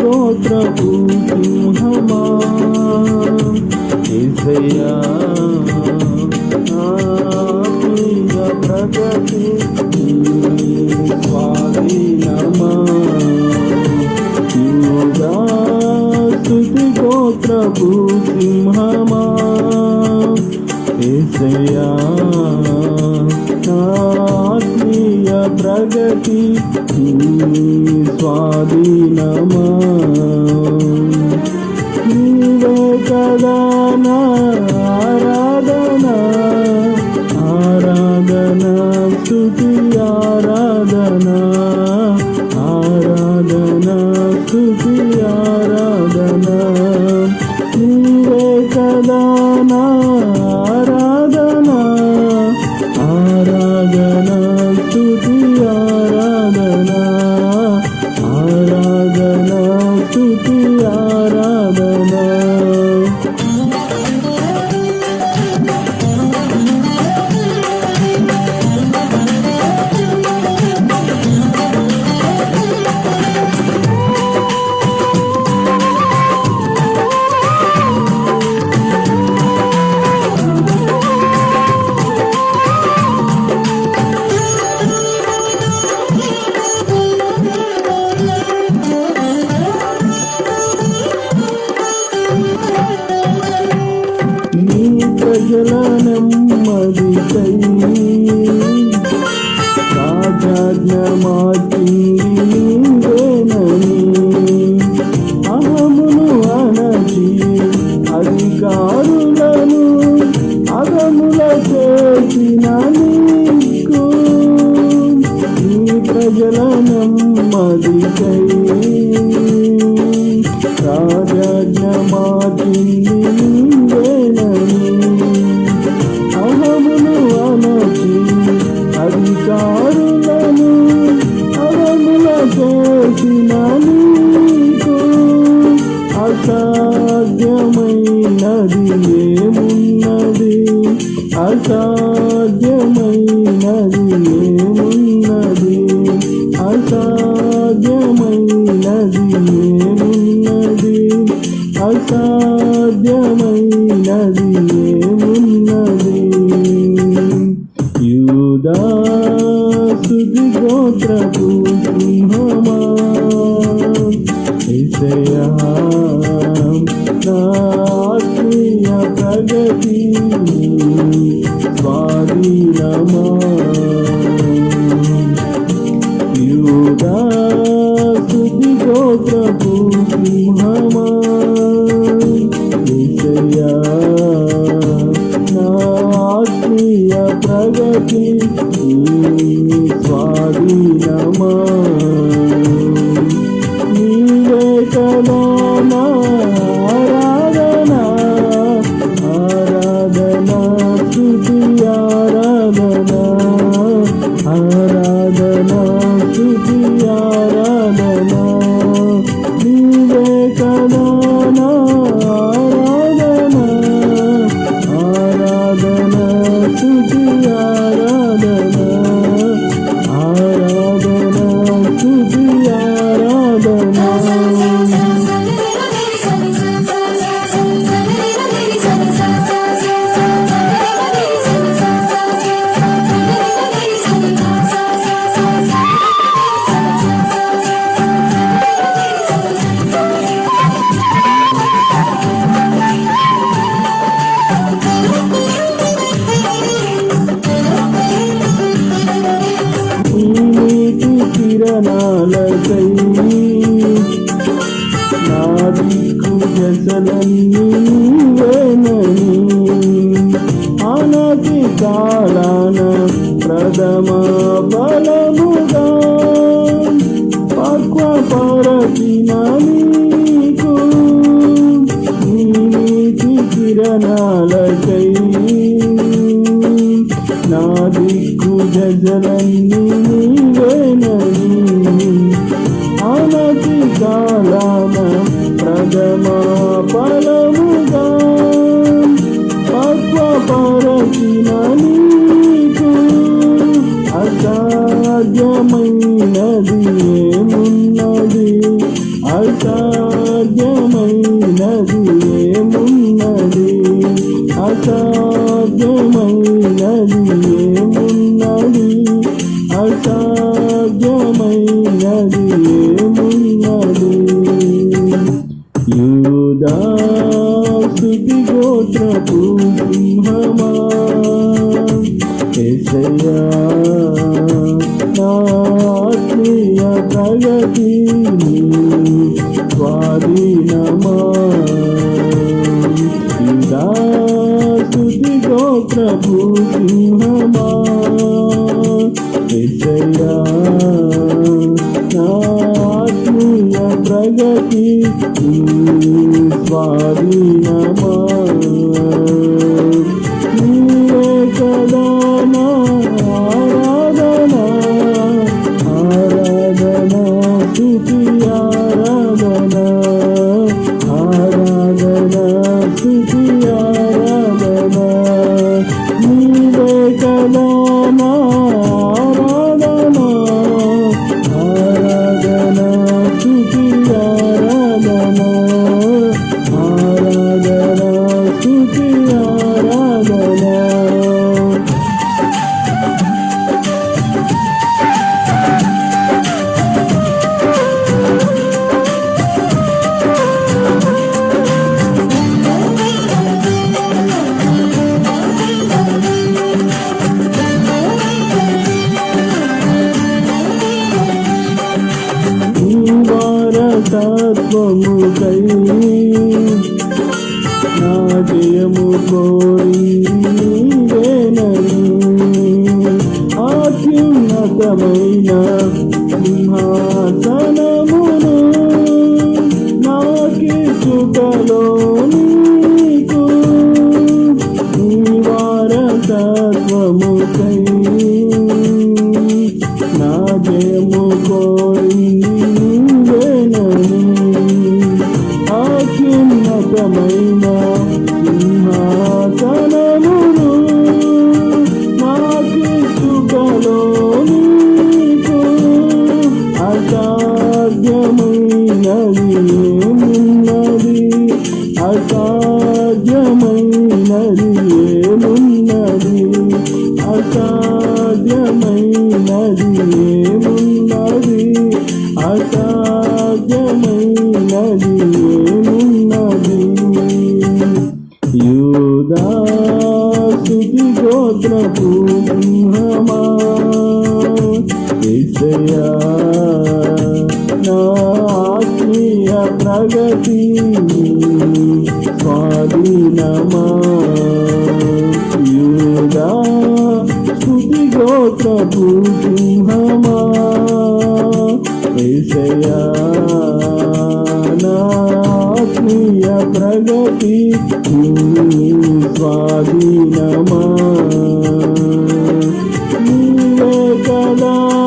గోత్రపు సింహమా ఏసయ్యా ఆత్మీయ ప్రగతి నీ స్వాధీనమా యుగా స్తుతి గోత్రపు సింహమా ఏసయ్యా ఆత్మీయ ప్రగతి నీ స్వాధీనమా? నీవే కదా నా ప్రజల నెమ్మదికై రాజాజ్ఞ ఏమున్నది అసాధ్యమైనది ఏమున్నది? అసాధ్యమైనది ఏమున్నది? యూదా సుది గోత్రపు సింహమా? ఇసయా ఆత్మీయ ప్రగతి ప్రగతి స్వాధీనమా? దిక్కు జసలన్నీ నీవేనని ఆనాటి కాలాన ప్రథమ బలముగా పక్వ నీకు నీతి నీటి కిరణాలకై నా దిక్కు జజలన్నీ నీవేనని అనతి కాలాన ప్రథమ ఫలముగా పక్వపరచిన నీకు అసాధ్యమైనది ఏమున్నది? అసాధ్యమైనది ఏమున్నది? అసాధ్యమైనది ఏమున్నది? అసాధ్యమైనది ఏమున్నది స్వాధీనమా యూదా స్థుతి సింహమా? ఆత్మీయ ప్రగతి స్వాధీనమా? వారసత్వముకై నా జయము కోరి నీవేనని అత్యున్నతమైన ఏమున్నది? అసాధ్యమైనది ఏమున్నది? యూదా గోత్రపు సింహమా? ఎసయా నా ఆత్మీయ ప్రగతి స్వాధీనమా? છો પ્રભુ સિંહમાં વિષયાત્મીય પ્રગતિ સ્વાધીનમાં કદા